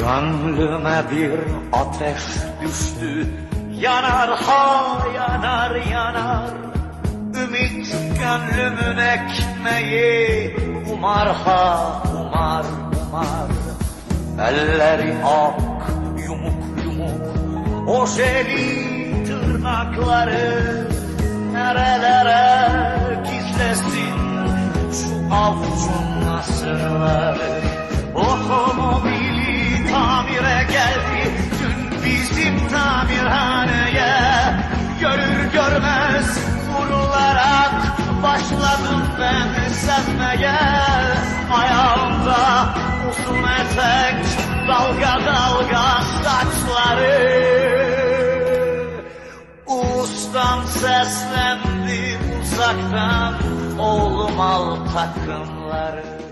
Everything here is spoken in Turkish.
Gönlüme bir ateş düştü. Yanar ha yanar yanar. Ümit gönlümün ekmeği. Umar ha umar umar. Elleri ak yumuk yumuk. Ojeli tırnakları Nerelere gizlesin? Şu avucun nasırları ben sevmeye Ayağımda uzun etek Dalga dalga saçları. Ustam seslendi uzaktan Oğlum al takımları